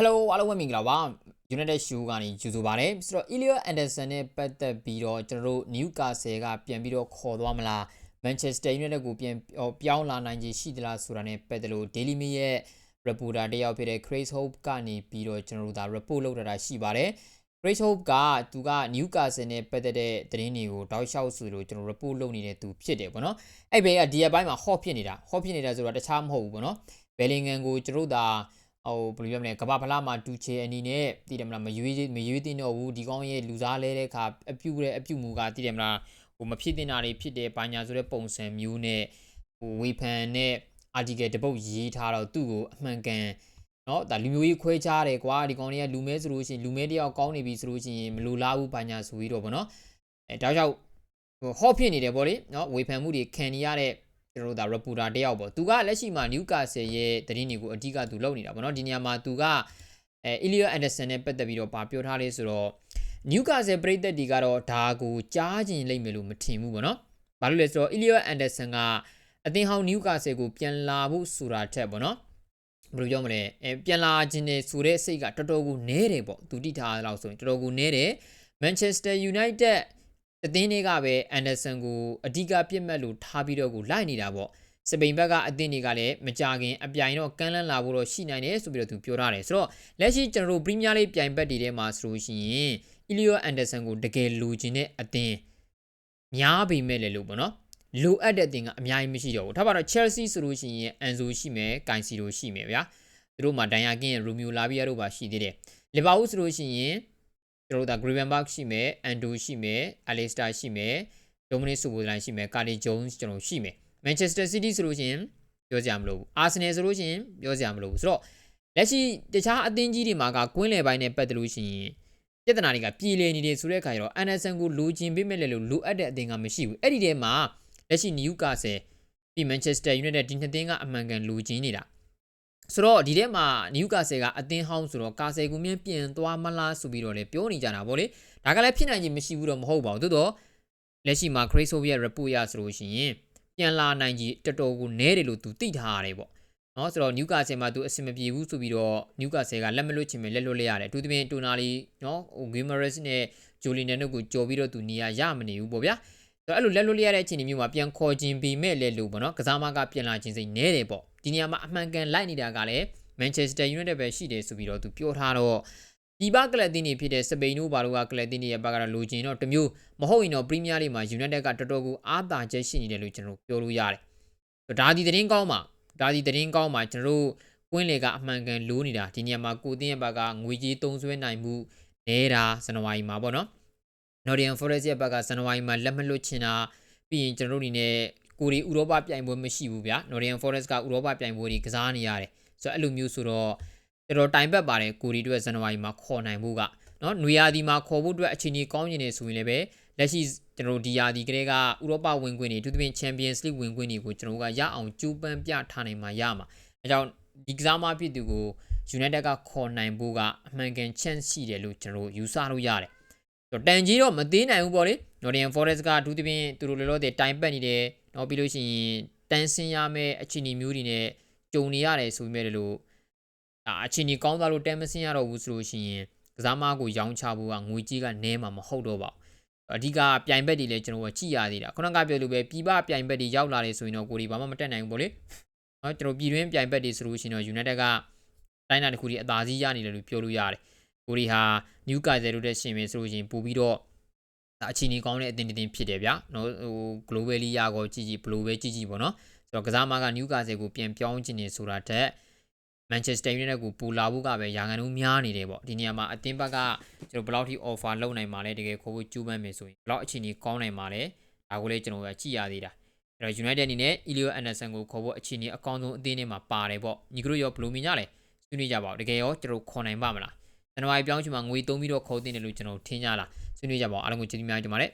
Hello အားလုံးပဲမင်္ဂလာပါ United Show ကနေကြိုဆိုပါရစေဆိုတော့ Elliot Anderson နဲ့ပတ်သက်ပြီးတော့ကျွန်တော်တို့ Newcastle ကပြန်ပြီးတော့ခေါ်သွားမလား Manchester United ကိုပြန်ပြောင်းလာနိုင်ခြေရှိသလားဆိုတာနဲ့ပတ်သက်လို့ Daily Mail ရဲ့ reporter တယောက်ဖြစ်တဲ့ Chris Hope ကနေပြီးတော့ကျွန်တော်တို့ဒါ report လုပ်ထားတာရှိပါတယ် Chris Hope ကသူက Newcastle နဲ့ပတ်သက်တဲ့သတင်းတွေကိုတောက်လျှောက်ဆိုလို့ကျွန်တော် report လုပ်နေတဲ့သူဖြစ်တယ်ပေါ့နော်အဲ့ဘဲကဒီရက်ပိုင်းမှာ hot ဖြစ်နေတာ hot ဖြစ်နေတာဆိုတော့တခြားမဟုတ်ဘူးပေါ့နော် Bellingham ကိုကျွန်တော်တို့ဒါ ဟိုဘယ်လိုပြောမလဲကမ္ဘာဖလားမှာဒူချေအနေနဲ့တည်တယ်မလားမရွေးမရွေးတင်တော့ဘူးဒီကောင်းရဲ့လူစားလဲတဲ့အခါအပြုတ်တဲ့အပြုတ်မူကတည်တယ်မလားဟိုမဖြစ်တင်တာတွေဖြစ်တယ်ဘာညာဆိုတဲ့ပုံစံမျိုးနဲ့ဟိုဝေဖန်နဲ့ article တပုတ်ရေးထားတော့သူ့ကိုအမှန်ကန်เนาะဒါလူမျိုးရေးခွဲခြားတယ်ကွာဒီကောင်တွေကလူမဲဆိုလို့ရှိရင်လူမဲတယောက်ကောင်းနေပြီဆိုလို့ရှိရင်မလိုလားဘူးဘာညာဆိုပြီးတော့ဗောနော်အဲဒါကြောင့်ဟို hot ဖြစ်နေတယ်ဗောလေเนาะဝေဖန်မှုတွေခံနေရတဲ့ ကျွန်တော်တို့ဒါ reporter တယောက်ပေါ့သူကလက်ရှိမှာ Newcastle ရဲ့သတင်းတွေကိုအဓိကသူလုပ်နေတာပေါ့နော်ဒီနေရာမှာသူကအဲ Elliot Anderson နဲ့ပတ်သက်ပြီးတော့ဗာပြောထားလေးဆိုတော့ Newcastle ပြည်သက်တွေကတော့ဒါကိုကြားကျင်လိမ့်မယ်လို့မထင်ဘူးပေါ့နော်ဘာလို့လဲဆိုတော့ Elliot Anderson ကအသင်းဟောင်း Newcastle ကိုပြန်လာဖို့ဆိုတာထက်ပေါ့နော်ဘယ်လိုပြောမလဲအဲပြန်လာခြင်းနဲ့ဆိုတဲ့စိတ်ကတော်တော်ကိုနည်းတယ်ပေါ့သူတိထားတဲ့လောက်ဆိုရင်တော်တော်ကိုနည်းတယ် Manchester United အသင်းတွေကပဲ Anderson ကိုအဓိကပြစ်မှတ်လို့ထားပြီးတော့ကိုလိုက်နေတာပေါ့စပိန်ဘက်ကအသင်းတွေကလည်းမကြခင်အပြိုင်တော့ကမ်းလှမ်းလာဖို့တော့ရှိနိုင်တယ်ဆိုပြီးတော့သူပြောထားတယ်ဆိုတော့လက်ရှိကျွန်တော်တို့ Premier League ပြိုင်ဘက်တွေထဲမှာဆိုလို့ရှိရင် Elliot Anderson ကိုတကယ်လိုချင်တဲ့အသင်းများပေမဲ့လည်းလို့ပေါ့နော်လိုအပ်တဲ့အသင်းကအများကြီးမရှိတော့ဘူးထားပါတော့ Chelsea ဆိုလို့ရှိရင် Enzo ရှိမယ် Cancelo ရှိမယ်ဗျာသူတို့မှာဒန်ယာကင်းရဲ့ Romeo Lavia တို့ပါရှိသေးတယ် Liverpool ဆိုလို့ရှိရင် ကျွန်တော်တို့ဒါ Gravenberch ရှိမယ် Ando ရှိမယ် Alistair ရှိမယ် Dominic Soboslai ရှိမယ် Carly Jones ကျွန်တော်ရှိမယ် Manchester City ဆိုလို့ရှိရင်ပြောကြမလို့ဘူး Arsenal ဆိုလို့ရှိရင်ပြောကြမလို့ဘူးဆိုတော့လက်ရှိတခြားအသင်းကြီးတွေမှာကကွင်းလယ်ပိုင်းနဲ့ပတ်သက်လို့ရှိရင်ပြဿနာတွေကပြည်လည်နေတယ်ဆိုတဲ့အခါကျတော့ Anderson ကိုလိုချင်ပေးမဲ့လေလို့လိုအပ်တဲ့အသင်းကမရှိဘူးအဲ့ဒီထဲမှာလက်ရှိ Newcastle ပြီး Manchester United ဒီနှစ်သင်းကအမှန်ကန်လိုချင်နေတာ ဆိုတော့ဒီထဲမှာ Newcastle ကအသင်းဟောင်းဆိုတော့ကာဆယ်ကူမြင်ပြင်သွားမလားဆိုပြီးတော့လည်းပြောနေကြတာဗောလေဒါကလည်းဖြစ်နိုင်ခြင်းမရှိဘူးတော့မဟုတ်ပါဘူးသို့တော့လက်ရှိမှာ Chris Soviet report ရဆိုလို့ရှိရင်ပြန်လာနိုင်ကြီးတော်တော်ကိုနဲတယ်လို့သူသိထားရတယ်ပေါ့နော်ဆိုတော့ Newcastle မှာသူအဆင်မပြေဘူးဆိုပြီးတော့ Newcastle ကလက်မလွတ်ချင်ပဲလက်လွတ်လိုက်ရတယ်အထူးသဖြင့်တိုနာလီနော်ဟို Guimaraes နဲ့ Jolinen တို့ကိုကြော်ပြီးတော့သူနေရာရမနေဘူးပေါ့ဗျာဆိုတော့အဲ့လိုလက်လွတ်လိုက်ရတဲ့အချိန်မျိုးမှာပြန်ခေါ်ခြင်းပြီးမဲ့လဲလို့ပေါ့နော်ကစားမကပြန်လာခြင်းစိတ်နဲတယ်ပေါ့ ဒီနေရာမှာအမှန်ကန်လိုက်နေတာကလည်း Manchester United ပဲရှိတယ်ဆိုပြီးတော့သူပြောထားတော့ဒီဘကလပ်တင်းတွေဖြစ်တဲ့စပိန်တို့ဘာလို့ကကလပ်တင်းတွေရဲ့ဘက်ကတော့လိုချင်တော့တမျိုးမဟုတ်ရင်တော့ Premier League မှာ United ကတော်တော်ကိုအားသာချက်ရှိနေတယ်လို့ကျွန်တော်ပြောလို့ရတယ်။ဒါဒီသတင်းကောင်းမှာဒါဒီသတင်းကောင်းမှာကျွန်တော်တို့ကွင်းလေကအမှန်ကန်လိုးနေတာဒီနေရာမှာကိုတင်းရဲ့ဘက်ကငွေကြေးသုံးစွဲနိုင်မှုနေတာဇန်နဝါရီမှာပေါ့နော်။ Nottingham Forest ရဲ့ဘက်ကဇန်နဝါရီမှာလက်မလွတ်ချင်တာပြီးရင်ကျွန်တော်တို့အနေနဲ့ ကိုရီဥရောပပြိုင်ပွဲမရှိဘူးဗျာ Nottingham Forest ကဥရောပပြိုင်ပွဲတွေကစားနေရတယ်ဆိုတော့အဲ့လိုမျိုးဆိုတော့တော်တော်တိုင်ပတ်ပါတယ်ကိုရီတို့ဇန်နဝါရီမှာခေါ်နိုင်ဖို့ကနော်နွေရာသီမှာခေါ်ဖို့အတွက်အခြေအနေကောင်းနေတယ်ဆိုရင်လည်းပဲလက်ရှိကျွန်တော်ဒီယာဒီကလေးကဥရောပဝင်ခွင့်တွေအထူးသဖြင့် Champions League ဝင်ခွင့်တွေကိုကျွန်တော်ကရအောင်ကြိုးပမ်းပြထားနိုင်မှာရမှာအဲကြောင့်ဒီကစားမဖြစ်သူကို United ကခေါ်နိုင်ဖို့ကအမှန်ကန် chance ရှိတယ်လို့ကျွန်တော်ယူဆလို့ရတယ်တော့တန်ကြီးတော့မသေးနိုင်ဘူးပေါ့လေ Nottingham Forest ကအထူးသဖြင့်သူတို့လောလောဆယ်တိုင်ပတ်နေတယ် နောက်ပြီးလို့ရှိရင်တန်းစင်ရမယ့်အခြေအနေမျိုးတွေနဲ့ကြုံနေရတယ်ဆိုပေမဲ့လို့ဒါအခြေအနေကောင်းသွားလို့တန်းမစင်ရတော့ဘူးဆိုလို့ရှိရင်ကစားမကိုရောင်းချဖို့ကငွေကြီးကနည်းမှာမဟုတ်တော့ပါဘူးအဓိကပြိုင်ဘက်တွေလည်းကျွန်တော်ကကြည့်ရသေးတာခုနကပြောလို့ပဲပြည်ပပြိုင်ဘက်တွေရောက်လာတယ်ဆိုရင်တော့ကိုဒီဘာမှမတက်နိုင်ဘူးပေါ့လေเนาะကျွန်တော်ပြည်တွင်းပြိုင်ဘက်တွေဆိုလို့ရှိရင်တော့ United ကတိုင်းနာတစ်ခုဒီအသာစီးရနေတယ်လို့ပြောလို့ရတယ်ကိုဒီဟာ Newcastle တို့တဲ့ရှင်ပဲဆိုလို့ရှိရင်ပို့ပြီးတော့ အချီနီကောင်းတဲ့အသင်းတစ်သင်းဖြစ်တယ်ဗျာနော်ဟို globally ရကောကြည့်ကြည့်ဘလိုပဲကြည့်ကြည့်ပေါ့နော်ဆိုတော့ကစားမက Newcastle ကိုပြန်ပြောင်းချင်နေဆိုတာတက် Manchester United ကိုပူလာဖို့ကပဲရာဂန်လုံးများနေတယ်ပေါ့ဒီနေရာမှာအသင်းဘက်ကကျွန်တော်ဘယ်လောက်ထိ offer လုပ်နိုင်မှာလဲတကယ်ခေါ်ဖို့ကြိုးပမ်းမယ်ဆိုရင်ဘယ်လောက်အချိန်ကြီးကောင်းနိုင်မှာလဲဒါကိုလည်းကျွန်တော်ကကြည့်ရသေးတာအဲ့တော့ United အနေနဲ့ Elio Anderson ကိုခေါ်ဖို့အချိန်ကြီးအကောင်းဆုံးအသင်းထဲမှာပါတယ်ပေါ့ညီကတို့ရောဘယ်လိုမြင်ကြလဲဆွေးနွေးကြပါဦးတကယ်ရောကျွန်တော်ခေါ်နိုင်ပါမလား ဇန်နဝါရီပြောင်းချင်မှာငွေသုံးပြီးတော့ခေါ်တင်တယ်လို့ကျွန်တော်ထင်ကြလားဆွေးနွေးကြပါဦးအားလုံးကိုကျေးဇူးများတင်ပါတယ်